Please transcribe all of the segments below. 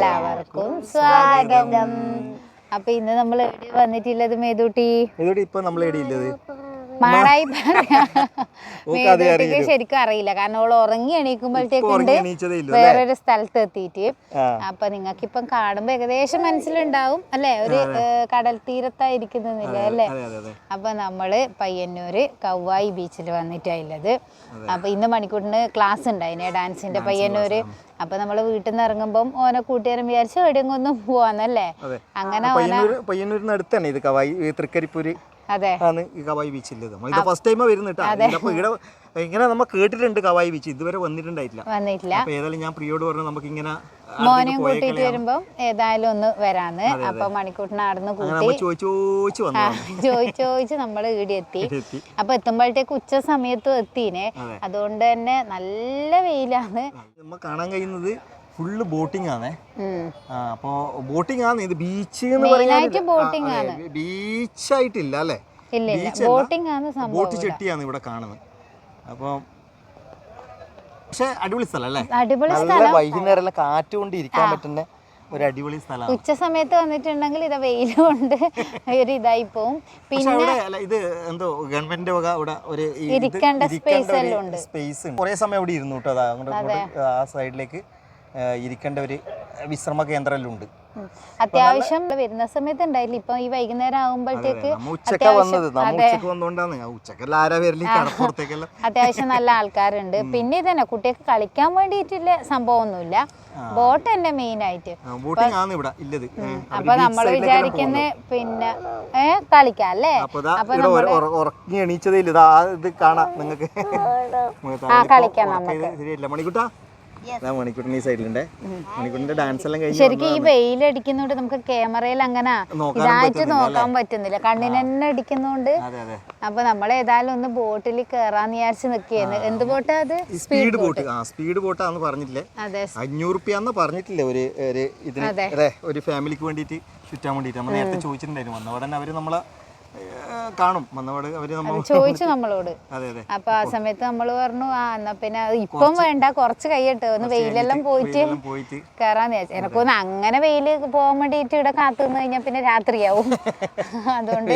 എല്ലാവർക്കും സ്വാഗതം. അപ്പൊ ഇന്ന് നമ്മൾ എവിടെ വന്നിട്ടുള്ളത് മേതൂട്ടി? ഇപ്പൊ നമ്മൾ എടിയില്ലത് മാടായി മേതൂട്ടിക്ക് ശരിക്കും അറിയില്ല. കാരണം അവൾ ഉറങ്ങി എണീക്കുമ്പോഴത്തേക്കുണ്ട് വേറൊരു സ്ഥലത്ത് എത്തിയിട്ട്. അപ്പൊ നിങ്ങൾക്ക് ഇപ്പം കാണുമ്പോ ഏകദേശം മനസ്സിലുണ്ടാവും അല്ലെ? ഒരു കടൽ തീരത്തായിരിക്കുന്നില്ല അല്ലേ? അപ്പൊ നമ്മൾ പയ്യന്നൂര് കവ്വായി ബീച്ചിൽ വന്നിട്ടായില്ലത്. അപ്പൊ ഇന്ന് മണിക്കൂറിന് ക്ലാസ് ഉണ്ടായിനെ ഡാൻസിന്റെ പയ്യന്നൂര്. അപ്പൊ നമ്മൾ വീട്ടിൽ നിന്ന് ഇറങ്ങുമ്പോൾ ഓനെ കൂട്ടുകാരൻ വിചാരിച്ചു എവിടെയെങ്കിലും ഒന്നും പോവാന്നല്ലേ? അങ്ങനെ പയ്യന്നൂരിന് അടുത്താണ് ഇത് കവായി തൃക്കരിപ്പൂര്. ആണ് ഈ കവായി ബീച്ച് ഉള്ളത് നമ്മൾ ഇത് ഫസ്റ്റ് കേട്ടോ അപ്പൊ ഇവിടെ ഇങ്ങനെ നമ്മൾ കേട്ടിട്ടുണ്ട് കവായി ബീച്ച് ഇതുവരെ വന്നിട്ടുണ്ടായിട്ടില്ല. അപ്പൊ ഏതായാലും ഞാൻ പ്രിയോട് പറഞ്ഞു നമുക്ക് ഇങ്ങനെ മോനെയും കൂട്ടിയിട്ട് വരുമ്പോ ഏതായാലും ഒന്ന് വരാന്ന്. അപ്പൊ മണിക്കൂട്ടിനെ അങ്ങനെ കൂട്ടി. ചോദിച്ചു ചോദിച്ചു നമ്മൾ ഈടി എത്തി. അപ്പൊ എത്തുമ്പോഴത്തേക്ക് ഉച്ച സമയത്തും എത്തിനെ. അതുകൊണ്ട് തന്നെ നല്ല വെയിലാണ്. കാണാൻ കഴിയുന്നത് ഫുള്ള് ബോട്ടിംഗ് ആണേ. അപ്പോ ബോട്ടിംഗ് ആണ് ഇത് ബീച്ച് എന്ന് പറയുന്നത് ബീച്ച് ആയിട്ടില്ല അല്ലേ ബോട്ട് ചെട്ടിയാണ് ഇവിടെ കാണുന്നത്. അപ്പോൾ പക്ഷെ അടിപൊളി സ്ഥലം അല്ലേ? അടിപൊളി നല്ല വൈകുന്നേരം കാറ്റ് കൊണ്ട് ഇരിക്കാൻ പറ്റുന്ന ഒരു അടിപൊളി സ്ഥലമാണ്. ഉച്ച സമയത്ത് വന്നിട്ടുണ്ടെങ്കിൽ ഇത് വെയിൽ കൊണ്ട് ഒരു ഇതായി പോവും. പിന്നെ ഇത് എന്തോ ഗവൺമെന്റിന്റെ വക ഇവിടെ ഒരു ഇരിക്കേണ്ട സ്പേസ്. സ്പേസ് ഉണ്ട്. കുറേ സമയം ഇവിടെ ഇരുന്നു കേട്ടോ. ആ സൈഡിലേക്ക് ഇരിക്കേണ്ട ഒരു വിശ്രമ കേന്ദ്രം എല്ലാം ഉണ്ട് ഉം. അത്യാവശ്യം വരുന്ന സമയത്ത് ഉണ്ടായില്ല? ഇപ്പൊ ഈ വൈകുന്നേരം ആകുമ്പോഴത്തേക്ക് ആ അത്യാവശ്യം നല്ല ആൾക്കാരുണ്ട്. പിന്നെ ഇതന്നെ കുട്ടികൾക്ക് കളിക്കാൻ വേണ്ടിയിട്ടുള്ള സംഭവമൊന്നുമില്ല. ബോട്ട് തന്നെ മെയിൻ ആയിട്ട്. അപ്പൊ നമ്മൾ വിചാരിക്കുന്ന പിന്നെ ഏ കളിക്കാം അല്ലേ? അപ്പൊ ഉറക്കി ഇവിടെ ഒരു ഉറ- ഉറങ്ങി എണീച്ചതേ ഇല്ല. ഇതാ കാണാം നിങ്ങൾക്ക്. കളിക്കാം നമ്മൾ മണിക്കുട്ടാ ഇതാ മണിക്കുട്ടൻ ഈ സൈഡിലുണ്ട്. മണിക്കുട്ടന്റെ ഡാൻസ് എല്ലാം കഴിഞ്ഞു ശരിക്കും ഈ വെയിൽ വെയിലടിക്കുന്നോണ്ട് നമുക്ക് ക്യാമറയിൽ അങ്ങനെ ഇതായിട്ട് നോക്കാൻ പറ്റുന്നില്ല. കണ്ണിന് തന്നെ അടിക്കുന്നോണ്ട് അതെ അതെ. അപ്പൊ നമ്മൾ ഏതായാലും ഒന്ന് ബോട്ടിൽ കേറാന്ന് വിചാരിച്ച് നിക്കുകയാണ് എന്ത് ബോട്ടാ അത്? സ്പീഡ് ബോട്ട് ആ സ്പീഡ് ബോട്ടാന്ന് പറഞ്ഞിട്ടില്ലേ? അതെ. അഞ്ഞൂറ് റുപ്യാന്ന് പറഞ്ഞിട്ടില്ലേ ഒരു ഒരു ഇതിന്? ഒരു ഫാമിലിക്ക് വേണ്ടിയിട്ട് ചുറ്റാൻ വേണ്ടിയിട്ട്. നമ്മൾ നേരത്തെ ചോദിച്ചിട്ടുണ്ടായിരുന്നു. അവിടെ തന്നെ അവർ നമ്മളെ കാണും. വന്നവിടെ അവർ ചോദിച്ചു നമ്മളോട്. അപ്പൊ ആ സമയത്ത് നമ്മൾ പറഞ്ഞു ആ എന്നാ പിന്നെ ഇപ്പം വേണ്ട കുറച്ച് കൈയിട്ട് ഒന്ന് വെയിലെല്ലാം പോയിട്ട് കയറാന്ന് വിചാരിച്ചു. എനക്കൊന്ന് അങ്ങനെ വെയിൽ പോകാൻ വേണ്ടിട്ട് ഇവിടെ കാത്തു നിന്ന് കഴിഞ്ഞാൽ പിന്നെ രാത്രിയാവും. അതുകൊണ്ട്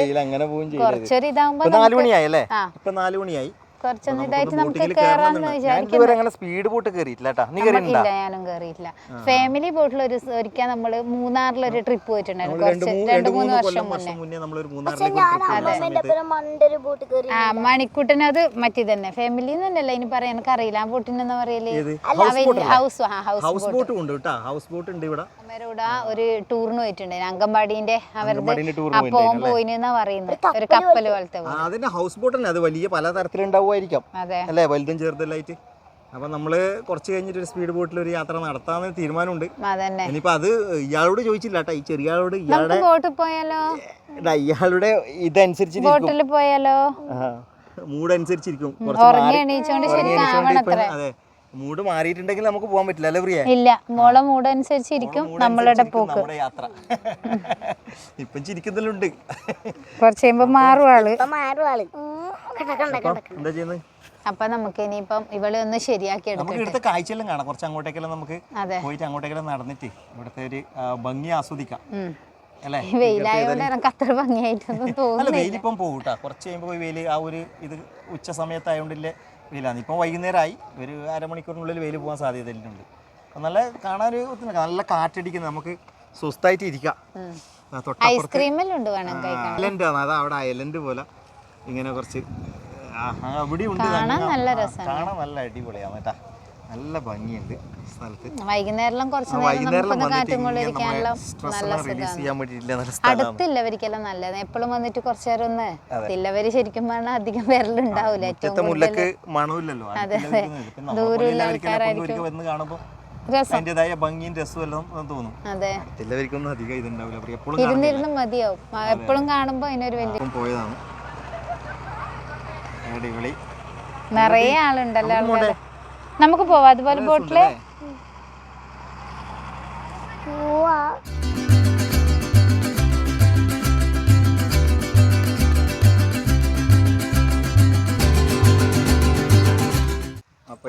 കുറച്ചൊരു ഇതാവുമ്പോ നാലുമണിയായി മണിയായി അല്ലേ. ഇപ്പൊ നാല് മണിയായി. കുറച്ചൊന്ന് ഇതായിട്ട് നമുക്ക് കേറാന്ന് ഞാൻ വിചാരിക്കും ഇതുവരെ അങ്ങനെ സ്പീഡ് ബോട്ട് കേറിയിട്ടില്ല നീ കയറിയിട്ടുണ്ടാ ഇല്ല ഞാനും കേറിയിട്ടില്ല. ഫാമിലി ബോട്ടിൽ ഒരു ഒരിക്കൽ നമ്മൾ മൂന്നാറിലൊരു ട്രിപ്പ് പോയിട്ടുണ്ടായിരുന്നു. രണ്ട് കുറച്ച് മൂന്ന് രണ്ട് വർഷം മുന്നേ. ഒരു ആ മണിക്കുട്ടനത് മറ്റേ തന്നെ ഫാമിലി എന്നല്ല ഇനി പറയാൻ എനിക്കറിയില്ല. ആ ബോട്ടിനെന്ന് പറയൽ ഹൗസ് ആ ഹൗസ് ബോട്ട് ഉണ്ട് ഹൗസ് ബോട്ട് ഉണ്ട് ഇവിടെ. അവരോട് ഒരു ടൂറിന് പോയിട്ടുണ്ടായിരുന്നു അങ്കമ്പാടിന്റെ അവരുടെ അങ്കമ്പാടിന്റെ tour അപ്പൊ പോയിനെന്നാ പറയുന്നത് ഒരു കപ്പൽ പോലത്തെ അതിന്റെ ഹൗസ് ബോട്ട് തന്നെ അത് വലിയ പല തരത്തിലുണ്ടാവുമായിരിക്കാം അല്ലെ? വലുതും ചെറുതെല്ലായിട്ട് അപ്പൊ നമ്മൾ കുറച്ച് കഴിഞ്ഞിട്ട് ഒരു സ്പീഡ് ബോട്ടിൽ ഒരു യാത്ര നടത്താന്ന് തീരുമാനമുണ്ട്. ഇനിയിപ്പൊ അത് ഇയാളോട് ചോദിച്ചില്ല കേട്ടോ ഈ ചെറിയ ആളോട് ഇയാളുടെ ഇയാളുടെ ഇതനുസരിച്ചിരിക്കും. ബോട്ടിൽ പോയാലോ? മൂഡ് അനുസരിച്ചിരിക്കും അതെ. മൂഡ് മാറിയിട്ടുണ്ടെങ്കിൽ നമുക്ക് പോകാൻ പറ്റില്ല അല്ലേ പ്രിയ? ഇല്ല മോളെ മൂഡ് അനുസരിച്ചിരിക്കും നമ്മളുടെ പോക്ക്. നമ്മുടെ യാത്ര. ഇപ്പം ചിരിക്കുന്നുണ്ട്. കുറച്ച് കഴിയുമ്പോ മാറും ആൾ എന്താ ചെയ്യുന്നത്? അപ്പൊ നമുക്ക് ഇനിയിപ്പം ഇവളെ ഒന്ന് ശരിയാക്കി നമുക്ക് ഇവിടുത്തെ കാഴ്ചയെല്ലാം കാണാം. കുറച്ച് അങ്ങോട്ടേക്കെല്ലാം നമുക്ക് അതെ. പോയിട്ട് അങ്ങോട്ടേക്കെല്ലാം നടന്നിട്ട് ഇവിടുത്തെ ഒരു ആ, ഭംഗി ആസ്വദിക്കാം. ഉം. അല്ലേ? ഈ വെയിലായതുകൊണ്ട് എനിക്ക് അത്ര ഭംഗിയായിട്ടൊന്നും അല്ല തോന്നുന്നു വെയിലിപ്പം പോകും കേട്ടോ കുറച്ച് കഴിയുമ്പോൾ വെയിൽ ആ ഒരു ഇത് ഉച്ച സമയത്തായതുകൊണ്ടില്ലേ വെയിലാണ് ഇപ്പം വൈകുന്നേരമായി ഒരു അരമണിക്കൂറിനുള്ളിൽ വെയിൽ പോകാൻ സാധ്യതയുണ്ട് നല്ല കാണാൻ ഒരു നല്ല കാറ്റടിക്കുന്നത് നമുക്ക് സ്വസ്ഥായിട്ട് ഇരിക്കാം. വേണം ഐലൻഡ് ആണ്. അതാ അവിടെ ഐലൻഡ് പോലെ ഇങ്ങനെ കുറച്ച് അവിടെ ഉണ്ട് കാണാൻ നല്ല ആ, കാണാൻ നല്ല അടിപൊളിയാണ് കേട്ടാ. നല്ല ഭംഗിയുണ്ട് സ്ഥലത്ത്. വൈകുന്നേരം കുറച്ച് സ്ഥലമാണ് അടുത്തില്ലവർക്കെല്ലാം നല്ലത്. എപ്പോഴും വന്നിട്ട് കുറച്ചു നേരം ഒന്ന് ഇല്ലവര് ശരിക്കും പറഞ്ഞാൽ അധികം പേരിലുണ്ടാവില്ല ഏറ്റവും മണമില്ലല്ലോ. അതെ അപ്പോൾ എപ്പോഴും ഇരുന്നിരുന്ന് മതിയാവും. എപ്പോഴും കാണുമ്പോ അതിനൊരു വലിയ പോയതാണ്. നിറയെ ആളുണ്ടല്ലോ നമുക്ക് പോവാം. അതുപോലെ ബോട്ടിൽ.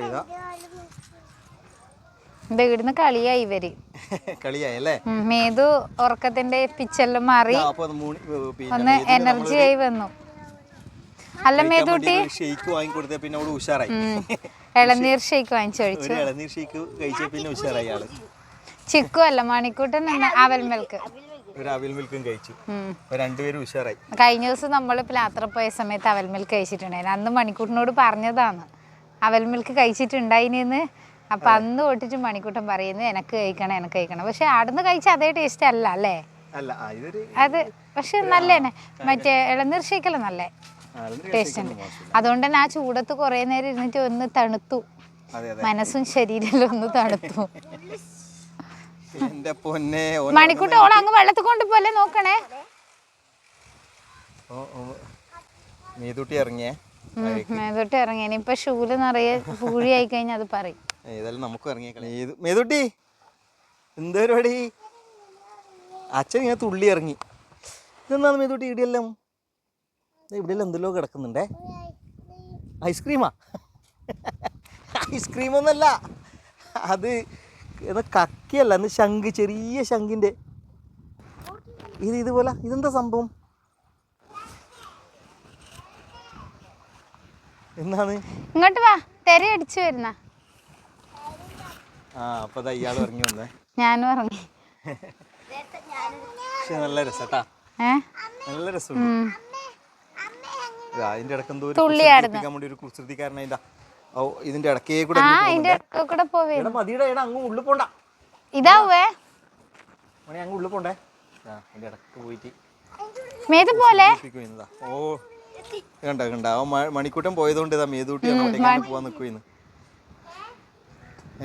ഇതാ. ഇവിടുന്ന് കളിയായി ഇവർ. കളിയായല്ലേ മേതു ഉറക്കത്തിന്റെ പിച്ചെല്ലാം മാറി ഒന്ന് എനർജി ആയി വന്നു. അല്ല മേതുട്ടി. ഷെയ്ക്ക് വാങ്ങിക്കൊടുത്ത പിന്നെ അവൾ ഉഷാറായി. ഇളനീർ ഷേക്ക് വാങ്ങിച്ചു കഴിച്ചു ഇളനീർ ഷേക്ക് കഴിച്ച പിന്നെ ഉഷാറായി ആൾ. ചിക്കു അല്ല മണിക്കൂട്ടൻ എന്ന അവൽ മിൽക്ക്. ഒരു അവൽ മിൽക്കും കഴിച്ചു. രണ്ടുപേരും ഉഷാറായി. കഴിഞ്ഞ ദിവസം നമ്മൾ യാത്ര പോയ സമയത്ത് അവൽ മിൽക്ക് കഴിച്ചിട്ടുണ്ടായിരുന്നു. അന്ന് മണിക്കൂട്ടിനോട് പറഞ്ഞതാണ്. അവൽ മിൽക്ക് കഴിച്ചിട്ടുണ്ടായിനെന്ന് അപ്പൊ അന്ന് തൊട്ടിട്ട് മണിക്കൂട്ടൻ പറയുന്നു എനക്ക് കഴിക്കണം എനക്ക് കഴിക്കണം. പക്ഷെ അവിടുന്ന് കഴിച്ച അതേ ടേസ്റ്റ് അല്ല അല്ലേ? അത് പക്ഷെ നല്ല മറ്റേ ഇളനീർ ഷേക്കല്ല നല്ല? ടേസ്റ്റ് ഉണ്ട് അതുകൊണ്ട് തന്നെ ആ ചൂടത്ത് കുറേ നേരം ഇരുന്നിട്ട് ഒന്ന് തണുത്തു. മനസ്സും ശരീരമെല്ലാം ഒന്ന് തണുത്തു. എന്റെ പൊന്നെ ഓൻ മണിക്കൂട്ട് ഓളെ അങ്ങ് വെള്ളത്തിൽ കൊണ്ടുപോലെ നോക്കണേ? മേതൂട്ടി ഇറങ്ങിയേ? മേതൊട്ട് ഇനിയിപ്പൊ ഷൂൽ നിറയെ ആയി കഴിഞ്ഞാൽ അത് പറയും. ഏതായാലും നമുക്ക് ഇറങ്ങിയേക്കണം. മേതു മേതൂട്ടി എന്താ പരിപാടി അച്ഛൻ ഇങ്ങനെ തുള്ളി ഇറങ്ങി ഇതെന്താണ് മേതൂട്ടി ഇവിടെയെല്ലാം ഇവിടെയെല്ലാം എന്തെല്ലോ കിടക്കുന്നുണ്ടേ. ഐസ്ക്രീമാ? ഐസ്ക്രീമൊന്നല്ല. അത് കക്കിയല്ല കക്കയല്ല എന്ന് ശംഖ് ചെറിയ ശംഖിന്റെ. ഇത് ഇതുപോലെ ഇതെന്താ സംഭവം? എന്താണ്? ഇങ്ങോട്ട് വാ തെര അടിച്ചു വരുന്ന. ആ അപ്പോൾ അത് ഇയാൾ ഇറങ്ങി വന്നേ. ഞാനും ഇറങ്ങി. പക്ഷെ നല്ല രസട്ടാ നല്ല രസമുണ്ട്. അതിന്റെ ഇടയ്ക്ക് എന്തോ ഒരു. കുസൃതിപ്പിക്കാൻ വേണ്ടി ഒരു കുസൃതിക്കാരനായിട്ടാ ഓ ഇതിന്റെ ഇടക്കേ കൂടെ ആ ഇതിന്റെ അതിന്റെ കൂടെ പോവേ. എടാ മതിയുടെ എടാ അങ്ങ് ഉള്ളിൽ പോണ്ട. ഇതാവേ. മണി അങ്ങ് ഉള്ളിൽ പോണ്ടേ? ആ അതിന്റെ ഇടയ്ക്ക് പോയിട്ട് മേത് പോലെ. ഓ കണ്ട കണ്ട? അവൻ മണിക്കൂട്ടം പോയതുകൊണ്ട് ഇതാ മേതൂട്ടി അങ്ങോട്ടേക്ക് പോവാൻ നിൽക്കുന്ന്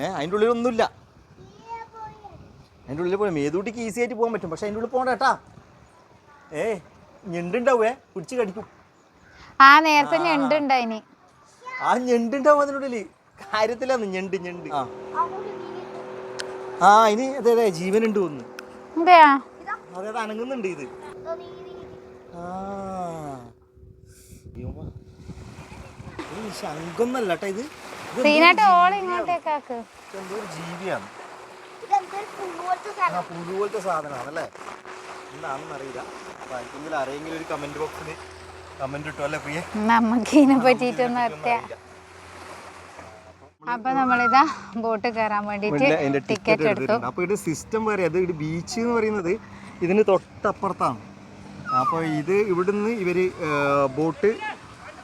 ഏഹ് അതിന്റെ ഉള്ളിൽ ഒന്നുമില്ല. അതിന്റെ ഉള്ളിൽ പോയി മേതൂട്ടിക്ക് ഈസി ആയിട്ട് പോകാൻ പറ്റും. പക്ഷെ അതിന്റെ ഉള്ളിൽ പോകണ്ട കേട്ടാ. ഏ ഞണ്ടുണ്ടാവേ പിടിച്ച് കടിക്കും. ആ നേരത്തെ ഞണ്ടുണ്ടായിനി ആ ഞണ്ടുണ്ടാവും അതിനുള്ളിൽ. കാര്യത്തിലാന്ന് ഞണ്ട് ഞണ്ട്. ആ. ആ ഇനി അതെ അതെ ജീവനുണ്ട് ഒന്ന് അതെയാ അതെ അത് അനങ്ങുന്നുണ്ട് ഇത്. ആ. ശംഖൊന്നല്ല കേട്ടോ ഇത്. സീനായിട്ട് ഓളെ ഇങ്ങോട്ടേക്കാക്ക് എന്തോ ഒരു ജീവിയാണ്. ആ പുഴു പോലത്തെ സാധനമാണല്ലേ? എന്താണെന്ന് അറിയില്ല അറിയെങ്കിലും ഒരു കമന്റ് ബോക്സിൽ കമന്റ് ഇട്ടോ അല്ലേ പ്രിയ? നമുക്ക് ഇതിനെ പറ്റിയിട്ടൊന്നും അറിയാം. അപ്പൊ നമ്മളിതാ ബോട്ട് കയറാൻ വേണ്ടിട്ട് ടിക്കറ്റ് എടുത്തു. അപ്പൊ ഇത് സിസ്റ്റം വരെ അത് ഇത് ബീച്ച് എന്ന് പറയുന്നത് ഇതിന് തൊട്ടപ്പുറത്താണ്. അപ്പോൾ ഇത് ഇവിടുന്ന് ഇവർ ബോട്ട്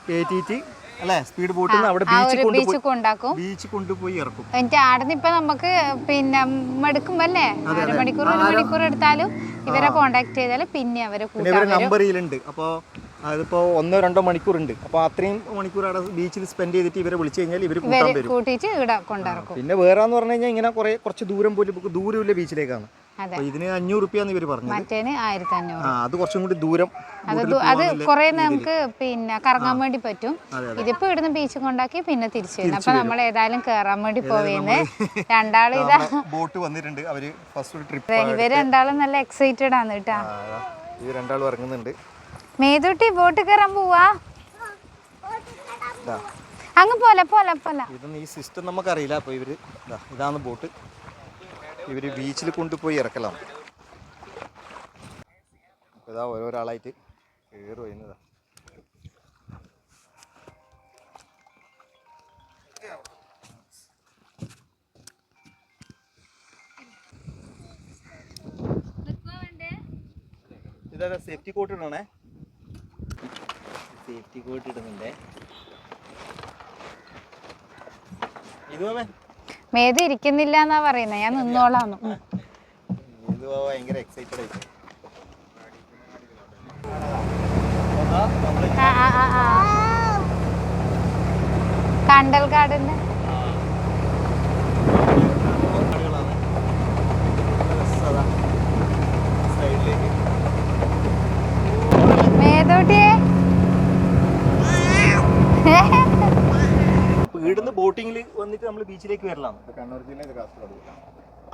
കയറ്റിയിട്ട് അല്ലേ സ്പീഡ് ബോട്ടിൽ അവിടെ ബീച്ച് കൊണ്ടുപോയി കൊണ്ടാക്കും. ബീച്ച് കൊണ്ടുപോയി ഇറക്കും. എന്നിട്ട് ആടുന്ന് ഇപ്പൊ നമുക്ക് പിന്നെ മടുക്കുമ്പല്ലേ അരമണിക്കൂർ ഒരു മണിക്കൂർ എടുത്താലും ഇവരെ കോണ്ടാക്ട് ചെയ്താലും പിന്നെ അവരെ ഇതിലുണ്ട് അപ്പോൾ അതിപ്പോൾ ഒന്നോ രണ്ടോ മണിക്കൂറുണ്ട്. അപ്പോൾ അത്രയും മണിക്കൂർ അവിടെ ബീച്ചിൽ സ്പെൻഡ് ചെയ്തിട്ട് ഇവരെ വിളിച്ചു കഴിഞ്ഞാൽ ഇവർ കൂട്ടാൻ വരും. കൂട്ടിയിട്ട് ഇവിടെ കൊണ്ടിറക്കും പിന്നെ വേറെ എന്ന് പറഞ്ഞു കഴിഞ്ഞാൽ ഇങ്ങനെ കുറേ കുറച്ച് ദൂരം പോലും ദൂരമില്ല ബീച്ചിലേക്കാണ് ഇതിന് അഞ്ഞൂറ് റുപ്യാന്ന് ഇവർ പറഞ്ഞു മറ്റേന് ആയിരത്തി അഞ്ഞൂറ് അത് കുറച്ചും കൂടി ദൂരം അത് കുറെ നമുക്ക് പിന്നെ കറങ്ങാൻ വേണ്ടി പറ്റും. ഇതിപ്പോ ഇവിടുന്ന് ബീച്ച് കൊണ്ടാക്കി പിന്നെ തിരിച്ചു വരും. അപ്പൊ നമ്മൾ ഏതായാലും കേറാൻ വേണ്ടി പോവേന്ന്. രണ്ടാളും ഇതാ. ബോട്ട് വന്നിട്ടുണ്ട്. അവർ ഫസ്റ്റ് ട്രിപ്പ് ഇവർ രണ്ടാളും നല്ല എക്സൈറ്റഡ് ആണ് കേട്ടാ. ഈ രണ്ടാളും ഇറങ്ങുന്നുണ്ട്. മേതുട്ടി ബോട്ട് കയറാൻ പോവാ. അങ്ങ് പോലെ പോലെ പോലെ. ഇതൊന്നും ഈ സിസ്റ്റം നമുക്കറിയില്ല. അപ്പോൾ ഇവർ ഇതാ ഇതാണ് ബോട്ട്. ഇവർ ബീച്ചിൽ കൊണ്ടുപോയി ഇറക്കലാണ് അപ്പോൾ ഇതാ ഓരോരാളായിട്ട് കയറി ഇതാ സേഫ്റ്റി കോട്ട് ഇടണേ. സേഫ്റ്റി കോട്ട് ഇടുന്നുണ്ടേ. മേത് ഇരിക്കുന്നില്ല എന്നാ പറയുന്നത് ഞാൻ നിന്നോളാന്നു. കണ്ടൽ ഇത് ഭയങ്കര എക്സൈറ്റഡ് ആയിട്ട് ആ, ആ, ആ, ആ. കണ്ടൽക്കാടിന്റെ മേതൂട്ടിയെ ഇവിടുന്ന് ബോട്ടിങ്ങിൽ വന്നിട്ട് നമ്മൾ ബീച്ചിലേക്ക് വരലാണ്. കണ്ണൂർ ജില്ലയിൽ കാസർഗോഡ്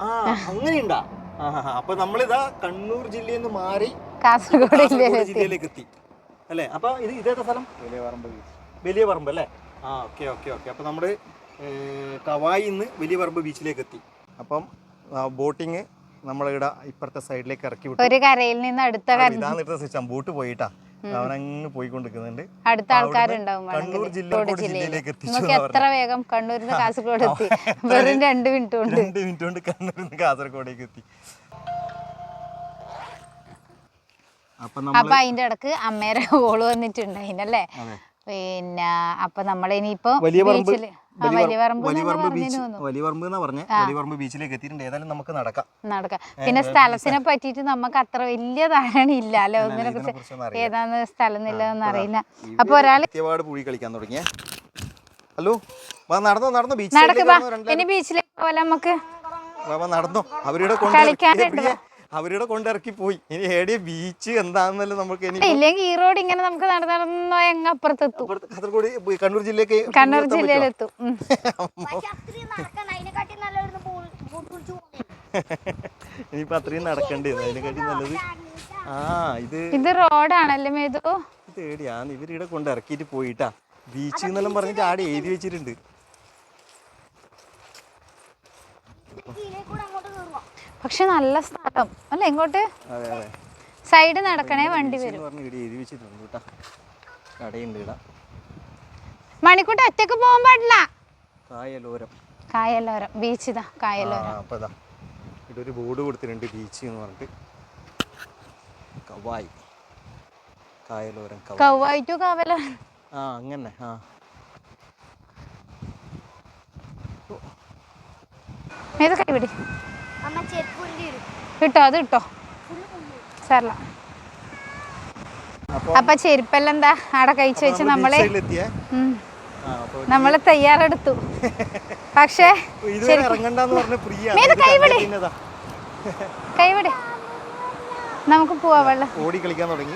ആ അങ്ങനെയുണ്ടാ. അപ്പൊ നമ്മളിതാ കണ്ണൂർ ജില്ലയിൽ നിന്ന് മാറി കാസർഗോഡ് ജില്ലയിലേക്ക് എത്തി. അല്ലേ? അപ്പൊ ഇത് ഇതേതാ സ്ഥലം? വലിയ പറമ്പ് വലിയ പറമ്പ് അല്ലേ? ആ ഓക്കെ ഓക്കെ ഓക്കെ. അപ്പൊ നമ്മൾ കവായി നിന്ന് വലിയ പറമ്പ് ബീച്ചിലേക്ക് എത്തി. അപ്പം ബോട്ടിങ് നമ്മളിവിടെ ഇപ്പുറത്തെ സൈഡിലേക്ക് ഇറക്കി വിട്ടു. ഒരു കരയിൽ നിന്ന് അടുത്ത കര ഇതാ നിർത്ത സിസ്റ്റം ബോട്ട് പോയിട്ടാ. അവനങ്ങ് പോയിക്കൊണ്ടിരിക്കുന്നുണ്ട്. അടുത്ത ആൾക്കാരുണ്ടാവും കണ്ണൂർ ജില്ലയിലേക്ക് എത്തിച്ചു നമുക്ക് എത്ര വേഗം കണ്ണൂരിൽ നിന്ന് കാസർഗോഡ് എത്തി? വെറും രണ്ട് മിനിറ്റ് കൊണ്ട്. രണ്ട് മിനിറ്റ് കൊണ്ട് കണ്ണൂരിൽ നിന്ന് കാസർഗോഡേക്ക് എത്തി. അപ്പൊ അതിന്റെ ഇടയ്ക്ക് അമ്മേരെ ഓൾ വന്നിട്ടുണ്ടായിനല്ലേ? പിന്നെ അപ്പൊ നമ്മളിനിയിപ്പോ ബീച്ചിൽ ആ വലിയ പറമ്പ് വലിയ പറമ്പ് പറഞ്ഞു ബീച്ച് തോന്നുന്നു വലിയ പറമ്പ് എന്നാ പറഞ്ഞേ വലിയ ബീച്ചിലേക്ക് എത്തിയിട്ടുണ്ട്. ഏതായാലും നമുക്ക് നടക്കാം. നടക്കാം. പിന്നെ സ്ഥലത്തിനെ പറ്റിയിട്ട് നമുക്ക് അത്ര വലിയ ധാരണ ഇല്ല. അല്ലെ? ഒന്നിനെ കുറിച്ച് ഏതാണ് സ്ഥലം അറിയില്ല. അപ്പൊ ഒരാൾ സത്യപാട് പൂഴി കളിക്കാൻ തുടങ്ങിയ. ഹലോ നടന്നോ നടന്നോ. ബീച്ചിലേക്ക് പോലെ നമുക്ക്. നടന്നോ. അവരുടെ കളിക്കാനുണ്ട്. അവരുടെ കൊണ്ടിറക്കി പോയി ഇനി ഏടിയ ബീച്ച് എന്താണെന്നല്ല നമുക്ക് ഇനി ഇല്ലെങ്കിൽ ഈ റോഡ് ഇങ്ങനെ നമുക്ക് നടന്നു നടന്നോ എങ്ങ അപ്പുറത്തെത്തും. കാസർഗോഡ് കണ്ണൂർ ജില്ലക്ക് കണ്ണൂർ ജില്ലയിലെത്തും. ഇനിയിപ്പോ അത്രയും നടക്കണ്ടേ അതിനെക്കാട്ടി നല്ലത്? ആ ഇത് ഇത് റോഡാണല്ലേ മേതു? ഇത് ഇവരിടെ കൊണ്ട് ഇറക്കിയിട്ട് പോയിട്ടാ. ബീച്ച് എന്നെല്ലാം പറഞ്ഞിട്ട് ആടെ എഴുതി വെച്ചിട്ടുണ്ട്. പക്ഷെ നല്ല സ്ഥലം അല്ല അതെ സൈഡ് നടക്കണേ വണ്ടി വരും. മണിക്കൂട്ട് ഒറ്റയ്ക്ക് പോകാൻ പാടില്ല. കായലോരം. കായലോരം. ബീച്ച് ഇതാ കായലോരം. അപ്പൊ ഇതാ. ഇവിടെ ഒരു ബോർഡ് കൊടുത്തിട്ടുണ്ട് ബീച്ച് എന്ന് പറഞ്ഞിട്ട്. കവായി. കായലോരം കവായി. ടു കാവലോരം. ആ അങ്ങനെ ആ. ഏത് കൈപിടി അമ്മ ചെരുപ്പുണ്ടി വരും കിട്ടോ അത് കിട്ടോ സാറല്ല അപ്പൊ ചെരുപ്പെല്ലാം എന്താ അവിടെ കഴിച്ചു വെച്ച് നമ്മളെ നമ്മൾ തയ്യാറെടുത്തു. പക്ഷേ കൈവിടെ. കൈവിട്. നമുക്ക് പോവാ വെള്ളം. ഓടി കളിക്കാൻ തുടങ്ങി.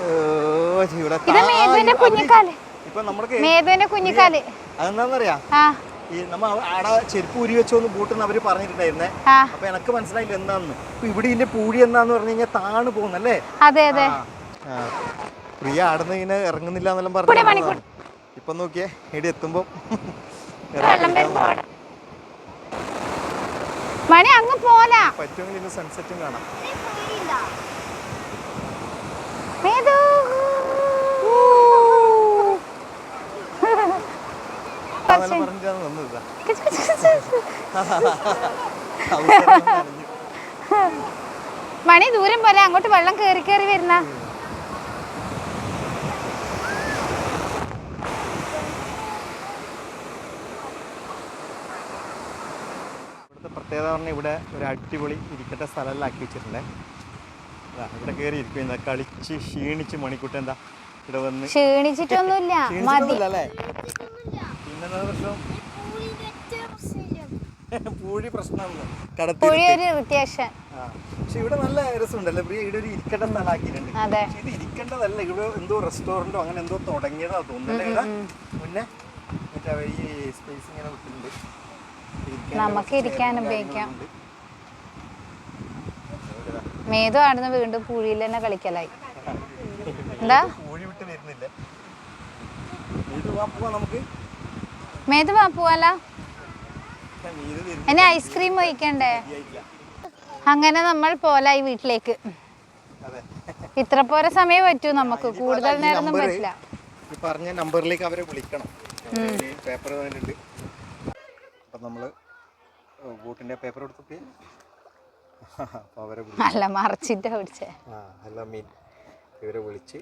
ആ, കുഞ്ഞിക്കാൽ. മേധുവിന്റെ കുഞ്ഞിക്കാൽ. അതെന്താന്നറിയാ? ഈ നമ്മ ആടെ ചെരുപ്പ് ഊരി വെച്ചോന്ന് ബൂട്ടെന്ന് അവർ പറഞ്ഞിട്ടുണ്ടായിരുന്നേ. അപ്പൊ എനക്ക് മനസ്സിലായില്ല എന്താന്ന്. ഇപ്പൊ ഇവിടെ ഇതിന്റെ പൂഴി എന്താന്ന് പറഞ്ഞു കഴിഞ്ഞാൽ താണ് പോകുന്നല്ലേ? അതെ അതെ. പ്രിയ ആടുന്ന് ഇങ്ങനെ ഇറങ്ങുന്നില്ല എന്നെല്ലാം പറഞ്ഞു ഇപ്പൊ നോക്കിയേ ഇടി എത്തുമ്പോ. മണി അങ്ങ് പോലാ. പറ്റുമെങ്കിൽ ഇന്ന് സൺസെറ്റും കാണാം. പേടിയില്ല അവസരം നനഞ്ഞു. മണി ദൂരം പോലെ അങ്ങോട്ട് വെള്ളം കയറി കയറി വരുന്ന. ഇവിടുത്തെ പ്രത്യേകത പറഞ്ഞാൽ ഇവിടെ ഒരു അടിപൊളി ഇരിക്കട്ടെ സ്ഥലമെല്ലാം ആക്കി വെച്ചിട്ടുണ്ടേ. ഇവിടെ കയറി ഇരിക്കും എന്താ കളിച്ച് ക്ഷീണിച്ച് മണിക്കൂട്ട് എന്താ ഇവിടെ വന്ന് ക്ഷീണിച്ചിട്ടൊന്നുമില്ല. പിന്നെ പ്രശ്നം? പൂഴി പ്രശ്നമാണ് കടത്തി ഒരു ഇറിറ്റേഷൻ പക്ഷെ ഇവിടെ നല്ല രസമുണ്ടല്ലേ. പ്രിയ ഇവിടെ ഒരു ഇരിക്കേണ്ട സ്ഥലമാക്കിയിട്ടുണ്ട് അതെ. പക്ഷെ ഇത് ഇരിക്കേണ്ടതല്ല. ഇവിടെ എന്തോ റെസ്റ്റോറന്റോ അങ്ങനെ എന്തോ തുടങ്ങിയതാ തോന്നുന്നില്ല മുന്നേ മറ്റേ ഈ സ്പേസ് ഇങ്ങനെ വിട്ടിട്ടുണ്ട് നമുക്ക് ഇരിക്കാൻ ഉപയോഗിക്കാം. മേതു ആടുന്ന് വീണ്ടും പുഴിയിൽ തന്നെ കളിക്കലായി. എന്താ? പൂഴി വിട്ട് വരുന്നില്ല. ഇത് പോവാൻ നമുക്ക്. മേതു വാ പോവാല. ഇനി ഐസ്ക്രീം വഹിക്കണ്ടേ അങ്ങനെ നമ്മൾ പോലായി വീട്ടിലേക്ക്. ഇത്ര പോരെ സമയം പറ്റൂ നമുക്ക്. കൂടുതൽ നേരം പറ്റില്ല. പറഞ്ഞ നമ്പറിലേക്ക് അവരെ വിളിക്കണം. പേപ്പർ തന്നിട്ടുണ്ട് അപ്പം നമ്മൾ ബോട്ടിന്റെ പേപ്പർ എടുത്തിട്ട് അവരെ അല്ല മറച്ചിട്ടാ പിടിച്ചേ. അല്ല മീൻ. ഇവരെ വിളിച്ച്.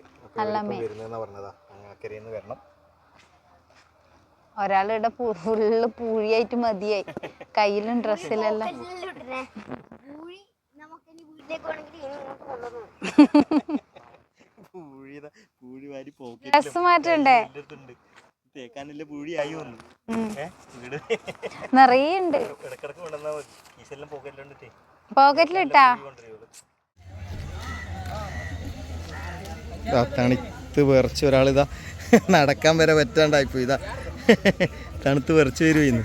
വരുന്നതെന്നാ പറഞ്ഞതാ. അങ്ങക്കരയിൽ നിന്ന് വരണം. ഒരാളിവിടെ ഫുള്ള് പൂഴിയായിട്ട് മതിയായി. കയ്യിലും ഡ്രസ്സിലെല്ലാം. നിറയുണ്ട്. ഡ്രസ് മാറ്റണ്ടേ പോക്കറ്റിലിട്ടാ തണുത്ത് വേർച്ച ഒരാളിതാ. നടക്കാൻ വരെ പറ്റാണ്ടായിപ്പോ ഇതാ തണുത്ത് വിറച്ച് വരുമായിരുന്നു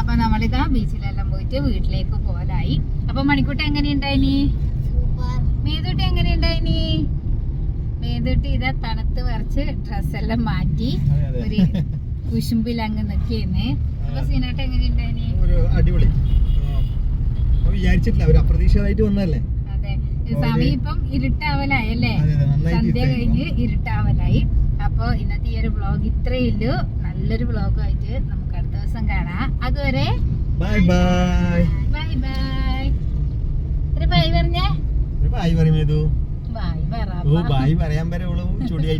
അപ്പൊ നമ്മളിതാ ബീച്ചിലെല്ലാം പോയിട്ട് വീട്ടിലേക്ക് പോലായി അപ്പൊ മണിക്കൂട്ടി എങ്ങനെയുണ്ടായിനി? മേതുട്ടി എങ്ങനെയുണ്ടായിനി? മേതുട്ടി ഇതാ തണുത്ത് വരച്ച് ഡ്രസ്സെല്ലാം മാറ്റി ഒരു കുശുമ്പിൽ അങ്ങ് നിൽക്കുന്നേ അപ്പൊ സീനായിട്ട് എങ്ങനെയുണ്ടായിനി? ഒരു അടിപൊളി. അപ്പൊ വിചാരിച്ചിട്ടില്ല ഒരു അപ്രതീക്ഷിതമായിട്ട് അതെ. സമയം ഇപ്പം ഇരുട്ടാവലായല്ലേ? അതെ അതെ നന്നായിട്ട് സന്ധ്യ. കഴിഞ്ഞ് ഇരുട്ടാവലായി. അപ്പൊ ഇന്നത്തെ ഈ ഒരു വ്ളോഗ് ഇത്രയേ ഉള്ളൂ. നല്ലൊരു വ്ളോഗായിട്ട് നമുക്ക് അടുത്ത ദിവസം കാണാം. അതുവരെ ബൈ ബൈ ബൈ ബൈ ഒരു ബൈ പറഞ്ഞേ. ഒരു ബായ് ബൈ പറ ഓ ബൈ പറയാൻ വരെ ചുടിയായിട്ട് ചൊടിയായിട്ട്